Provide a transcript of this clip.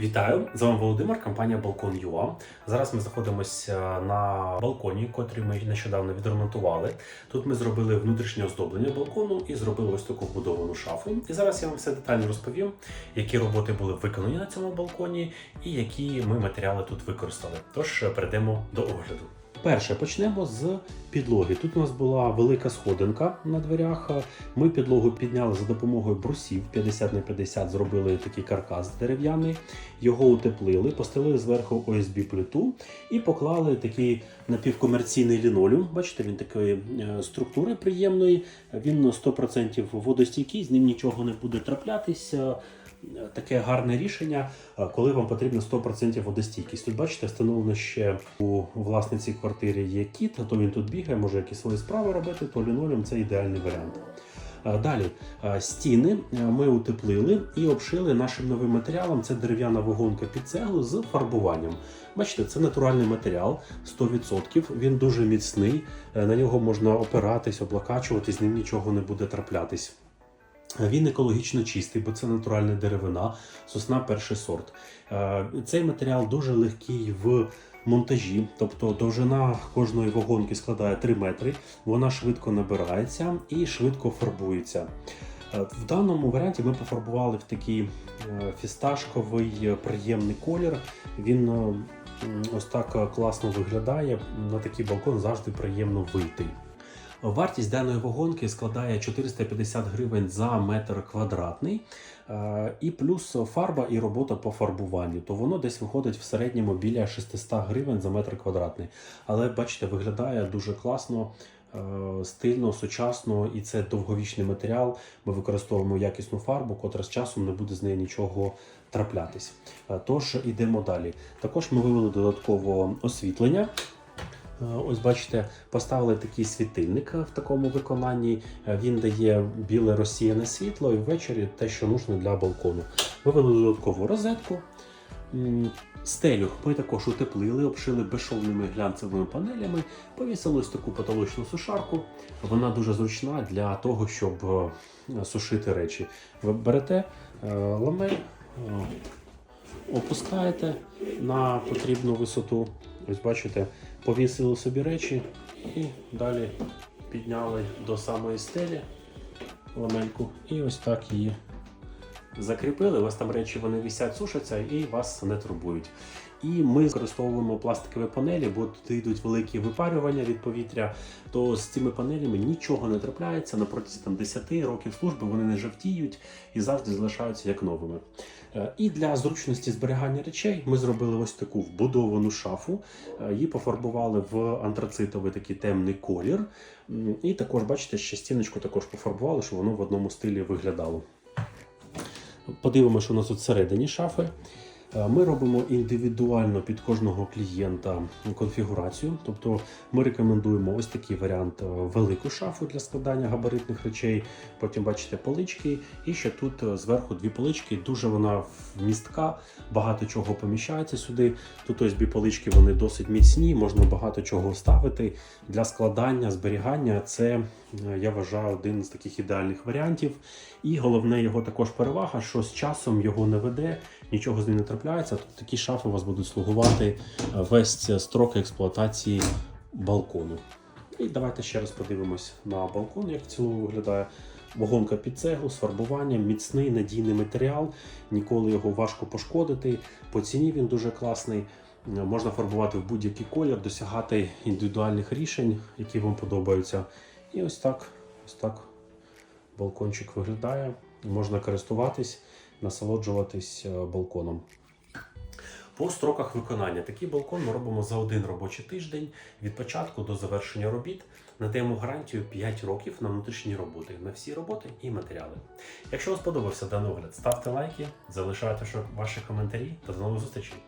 Вітаю! З вами Володимир, компанія Балкон ЮА. Зараз ми знаходимося на балконі, котрий ми нещодавно відремонтували. Тут ми зробили внутрішнє оздоблення балкону і зробили ось таку вбудовану шафу. І зараз я вам все детально розповім, які роботи були виконані на цьому балконі і які ми матеріали тут використали. Тож перейдемо до огляду. Перше почнемо з підлоги. Тут у нас була велика сходинка на дверях. Ми підлогу підняли за допомогою брусів 50 на 50 зробили такий каркас дерев'яний, його утеплили, постелили зверху ОСБ плиту і поклали такий напівкомерційний лінолеум. Бачите, він такої е, структури приємної. Він 100% водостійкий, з ним нічого не буде траплятися. Таке гарне рішення, е, коли вам потрібно 100% водостійкість. Тут бачите, встановлено ще у власниці квартири є кіт, то він тут бігає, може якісь свої справи робити, то лінолеум це ідеальний варіант. Е, Далі е, стіни ми утеплили і обшили нашим новим матеріалом. Це дерев'яна вагонка під цеглу з фарбуванням. Бачите, це натуральний матеріал 100%. Він дуже міцний. На нього можна опиратись, облакачувати, з ним нічого не буде траплятись. Він екологічно чистий, бо це натуральна деревина, сосна перший сорт. Е, Цей матеріал дуже легкий в монтажі, тобто довжина кожної вагонки складає 3 метри. Вона швидко набирається і швидко фарбується. Е, В даному варіанті ми пофарбували в такий е, фісташковий приємний колір. Він ось так класно виглядає. На такий балкон завжди приємно вийти. Вартість даної вагонки складає 450 гривень за метр квадратний, Е, і плюс фарба і робота по фарбуванню. То воно десь виходить в середньому біля 600 гривень за метр квадратний. Але бачите, виглядає дуже класно. е, Стильно, сучасно, і це довговічний матеріал. Ми використовуємо якісну фарбу, котра з часом не буде з неї нічого траплятись. Е, Тож ідемо далі. Також ми вивели додатково освітлення. Е, Ось бачите, поставили такий світильник в такому виконанні. Е, Він дає біле розсіяне світло і ввечері те, що нужно для балкону. Вивели додаткову розетку. Стелю ми також утеплили, обшили безшовними глянцевими панелями, повісили ось таку потолочну сушарку. Вона дуже зручна для того, щоб е, сушити речі. Ви берете ламель, опускаєте на потрібну висоту. Ось бачите, повісили собі речі і далі підняли до самої стелі ламельку і ось так її закріпили. У вас там речі вони висять, сушаться і вас не турбують. І ми використовуємо пластикові панелі, бо тут йдуть великі випарювання від повітря. То з цими панелями нічого не трапляється на протязі там 10 років служби. Вони не жовтіють і завжди залишаються як новими. Е, І для зручності зберігання речей ми зробили ось таку вбудовану шафу. Е, Її пофарбували в антрацитовий такий темний колір. І також, бачите, ще стіночку також пофарбували, щоб воно в одному стилі виглядало. Подивимося, що у нас тут всередині шафи. Е, Ми робимо індивідуально під кожного клієнта конфігурацію. Тобто ми рекомендуємо ось такий варіант е, велику шафу для складання габаритних речей. Потім бачите полички, і ще тут е, зверху дві полички. Дуже вона вмістка, багато чого поміщається сюди. Тут ось дві полички вони досить міцні, можна багато чого ставити для складання, зберігання. Це я вважаю один з таких ідеальних варіантів. І головне його також перевага, що з часом його не веде, нічого з ним не трапляється. Тут такі шафи у вас будуть слугувати е, весь строк експлуатації балкону. І давайте ще раз подивимось на балкон, як в цілому виглядає. Вагонка під цеглу з фарбуванням, міцний надійний матеріал, ніколи його важко пошкодити. По ціні він дуже класний. Е, Можна фарбувати в будь-який колір, досягати індивідуальних рішень, які вам подобаються. І ось так, ось так балкончик виглядає. Можна користуватись, насолоджуватись е, балконом. По строках виконання такий балкон ми робимо за один робочий тиждень від початку до завершення робіт. Надаємо гарантію 5 років на внутрішні роботи, на всі роботи і матеріали. Якщо вам сподобався даний огляд, ставте лайки, залишайте ваші коментарі та до нових зустрічей.